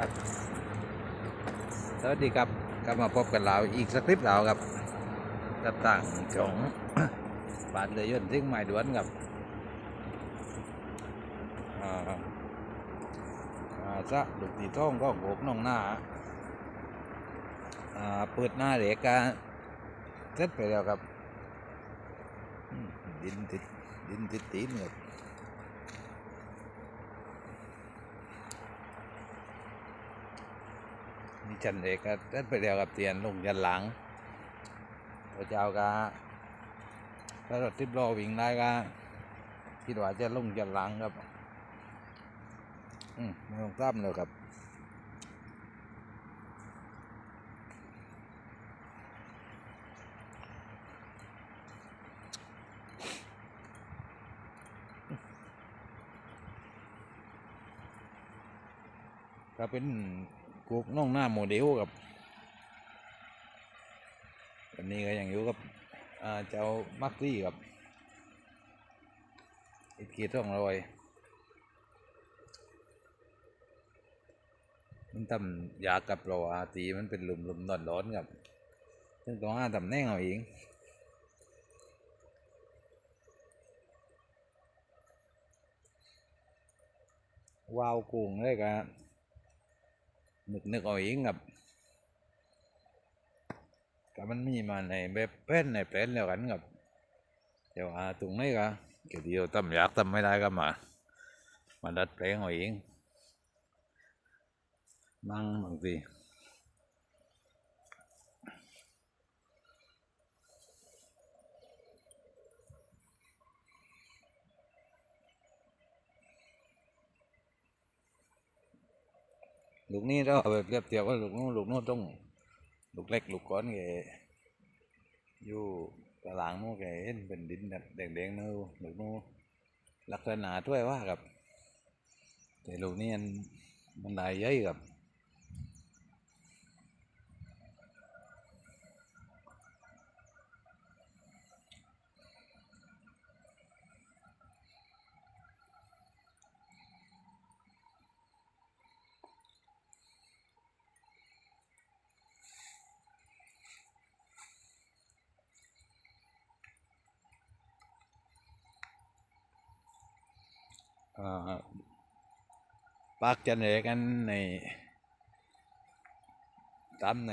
ครับ สวัสดีครับกลับมาพบกันเราอีกสคริปต์เราครับกับต่างของบานเรือยนต์ซึ่งหมายด่วนกับอาซะลูกตีท่องก็โบกน้องหน้าอาเปิดหน้าเหล็กกาเสร็จไปแล้วครับ ดินติดดินติดตีนครับ นี่จันเอกก็เดินไปเดียวกับเตียนลงยันหลังพระเจ้าก็ถ้ารถทิพย์ล้อวิ่งได้ก็คิดว่าจะลงยันหลังครับ อืมไม่ต้องตามเลยครับก็เป็น กุกน้องหน้าโมเดลกับวันนี้ก็ยังอยู่กับเจ้ามักซี่กับอีกขีดต้องรอยมันทำยากับเราอาตีมันเป็นหลุมหลุมนอนร้อนๆกับซึ่งต้องหาตำแน่งเอาเองวาวกุ้งเลยกัน นึกนึกเอาเองครับก็มันมีมาในแบบเป็นในเป็นแล้วกันครับเดี๋ยวอาตรงนี้ก็เกี่ยวเดียวทำอยากตั้มไม่ได้ก็มา มาดัดแปลงเอาเองมั่งบางที ลูกนี้เราเอาแบบเรียบเทียบว่าลูกนู้นลูกนู้นต้องลูกเล็กลูกก้อนแกอยู่กลางนู้นแกเห็นเป็นดินแบบแดงๆนู้นลูกนู้นลักษณะด้วยว่ากับ แต่ลูกนี้มันมันได้เยอะกับ ปากจันเรกันในตามใน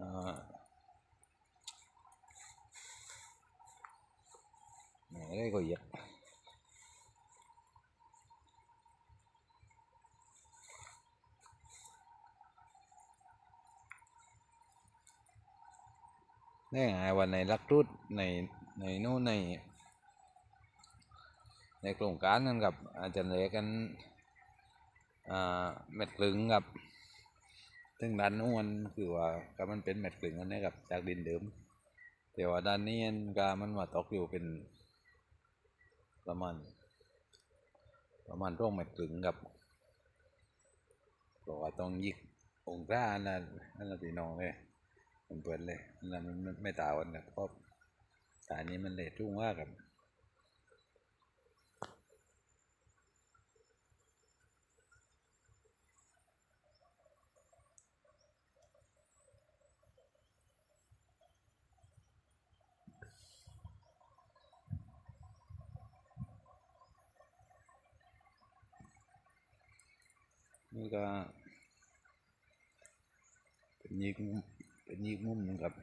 อ่ไหนได้ก็เยอะได้ไงวันในรักรุดในในโนู้นใน ในโครงการนั้นกับอาจารย์เล็กกันอ่าเม็ดกลึงกับซึ่งด้านนู้นคือว่าก็มันเป็นเม็ดกลึงอันนี้กับจากดินเดิมแต่ว่าด้านนี้อันก็มันมาตกอยู่เป็นประมาณประมาณร่วงเม็ดกลึงกับบอกว่าต้องยิกองศาอันนั้นอันนั้นพี่น้องเลยมันเปิดเลยนนั้นมันไม่ตางกันกับเพราะแต่อันนี้มันเลททุ่งว่ากับ นี่ก็ เป็นยีกมุมเป็นยีกมุมหนึงครับ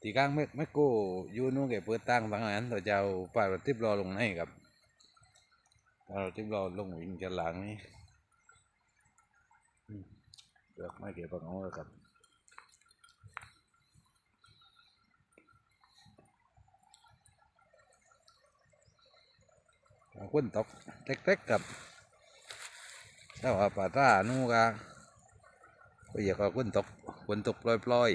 ตีกลางไม่ไม่โก้ยูนู่นแกเปิดตั้งบางอันตัวเจ้าป่ารถทิพย์รอลงในครับป่ารถทิพย์รอลงวิ่งจะหลังนี่อืมเลือกไม่เก็บปังเอาแล้วครับคนตกเล็กๆกับ ถ้าว่าป่าตานู่นก็ก็อยากเอาคนตกคนตกปล่อย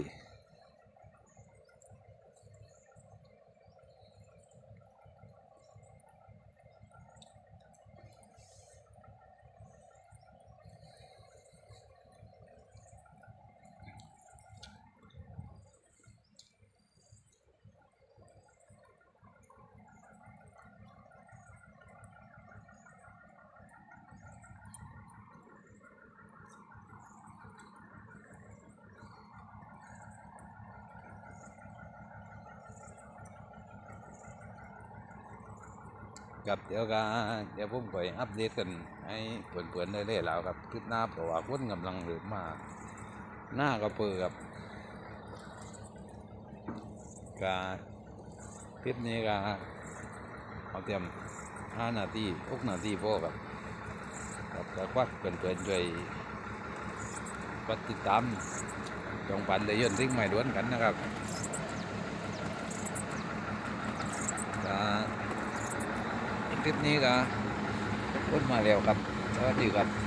กับเดี๋ยวก็เดี๋ยวผมก็อัปเดตกันให้เพื่อนๆได้เล่แล้วครับคลิปหน้าเพราะว่าฝนกำลังเริ่มมากหน้าก็เปิดครับกาคลิปนี้ก็เอาเตรียมห้านาทีหกนาทีพอครับครับก็ควักเพื่อนๆช่วยกดติดตามจงปันเลยยนทิ้งใหม่ด้วนกันนะครับก็ คลิปนี้ก็พ้นมาแล้วครับสวัสดีครับ